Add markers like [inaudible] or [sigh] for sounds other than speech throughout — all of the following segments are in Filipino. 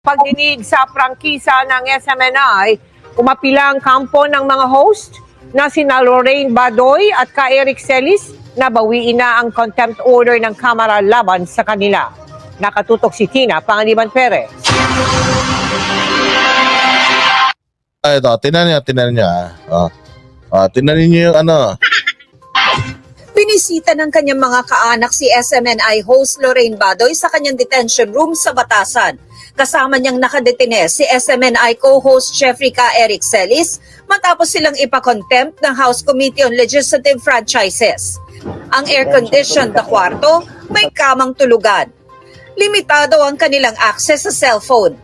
pagdinig sa prangkisa ng SMNI, umapila ang kampo ng mga host na sina Lorraine Badoy at ka Eric Celis na bawiin na ang contempt order ng Kamara laban sa kanila. Nakatutok si Tina Pangaliban Perez. Ah, ito, tinan niya, tinan niya. ah. Oh. Ah, tinan niyo yung ano. Binisita ng kanyang mga kaanak si SMNI host Lorraine Badoy sa kanyang detention room sa Batasan. Kasama niyang nakadetine si SMNI co-host Jeffrey K. Eric Celis matapos silang ipakontempt ng House Committee on Legislative Franchises. Ang air-conditioned na kwarto may kamang tulugan. Limitado ang kanilang access sa cellphone.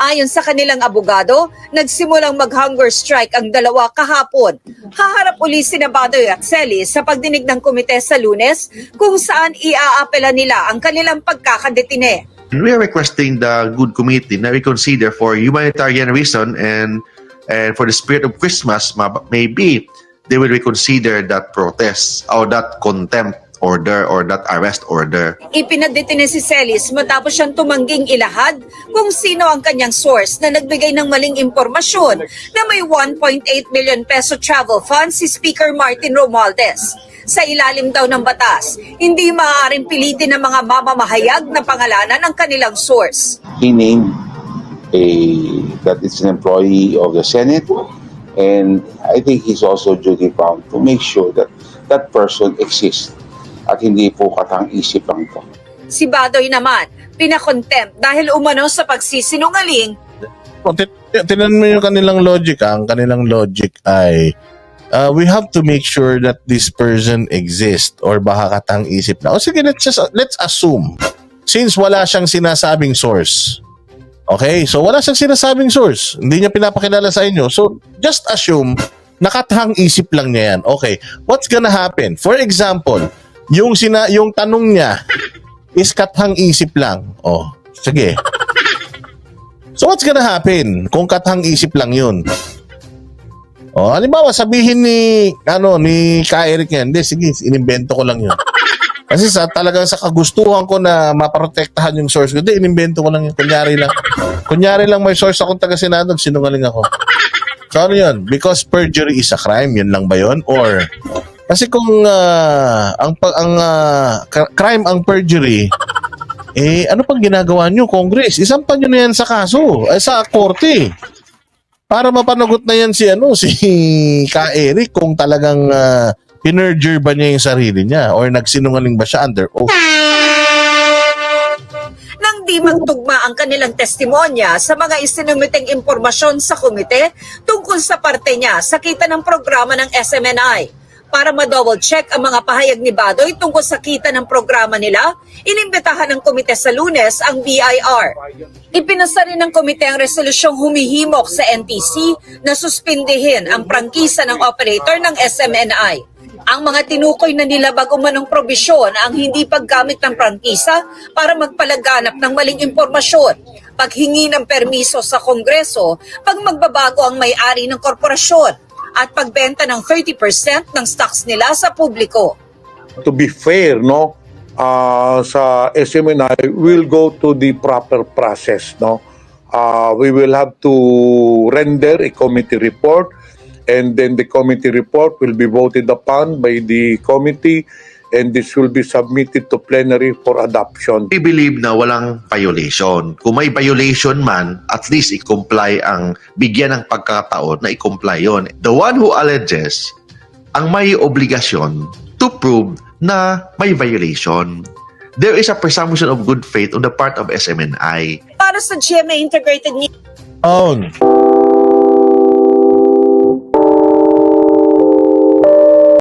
Ayon sa kanilang abogado, nagsimulang mag-hunger strike ang dalawa kahapon. Haharap uli si Badoy at Celis sa pagdinig ng komite sa lunes kung saan iaapela nila ang kanilang pagkakadetine. We are requesting the good committee na reconsider for humanitarian reason and and for the spirit of Christmas, ma- maybe they will reconsider that protest or that contempt order or that arrest order. Ipinadetine si Celis matapos siyang tumangging ilahad kung sino ang kanyang source na nagbigay ng maling impormasyon na may 1.8 million peso travel fund si Speaker Martin Romualdez. Sa ilalim daw ng batas, hindi maaaring pilitin ng mga mamamahayag na pangalanan ang kanilang source. he named a that it's an employee of the Senate, and I think he's also duty bound to make sure that that person exists at hindi po katang isip lang po. Si Badoy naman, pinakontempt dahil umano sa pagsisinungaling tin- tinan mo yung kanilang logic. ah. Ang kanilang logic ay uh, we have to make sure that this person exists or baka katang isip na. O sige, let's just let's assume since wala siyang sinasabing source. Okay? So wala siyang sinasabing source. Hindi niya pinapakilala sa inyo. So just assume nakatahang isip lang niya yan. Okay. What's gonna happen? For example, yung sina yung tanong niya is katahang isip lang. Oh, sige. So what's gonna happen kung katang isip lang yun? O, halimbawa, sabihin ni, ano, ni Ka Eric yan, hindi, sige, inimbento ko lang yun. [laughs] Kasi sa talagang sa kagustuhan ko na maprotektahan yung source ko, hindi, inimbento ko lang yun. Kunyari lang. Kunyari lang may source akong taga Senado, sinungaling ako. So ano yun? Because perjury is a crime, yun lang ba yun? Or, kasi kung ah, ang, ang cr- crime ang perjury, eh, ano pang ginagawa nyo, Congress? Isampan nyo na yan sa kaso, eh, sa korte. Para mapanagot na yan si, ano, si [laughs] Ka Eric kung talagang uh, pinerjure ba niya yung sarili niya or nagsinungaling ba siya under oath. nang di magtugma ang kanilang testimonya sa mga isinumiteng impormasyon sa komite tungkol sa parte niya sa kita ng programa ng SMNI. Para ma-double check ang mga pahayag ni Badoy tungkol sa kita ng programa nila, inimbitahan ng komite sa lunes ang BIR. Ipinasa rin ng komite ang resolusyong humihimok sa NTC na suspindihin ang prangkisa ng operator ng SMNI. Ang mga tinukoy na nilabag umanong probisyon ang hindi paggamit ng prangkisa para magpalaganap ng maling impormasyon, paghingi ng permiso sa Kongreso, pag magbabago ang may-ari ng korporasyon, at pagbenta ng 30% ng stocks nila sa publiko. to be fair, no, uh, sa SMNI will go to the proper process, no. Uh, we will have to render a committee report and then the committee report will be voted upon by the committee and this will be submitted to plenary for adoption. We believe na walang violation. Kung may violation man, at least i-comply ang bigyan ng pagkakataon na i-comply yon. The one who alleges ang may obligasyon to prove na may violation. There is a presumption of good faith on the part of SMNI. Para sa GMA Integrated News, On.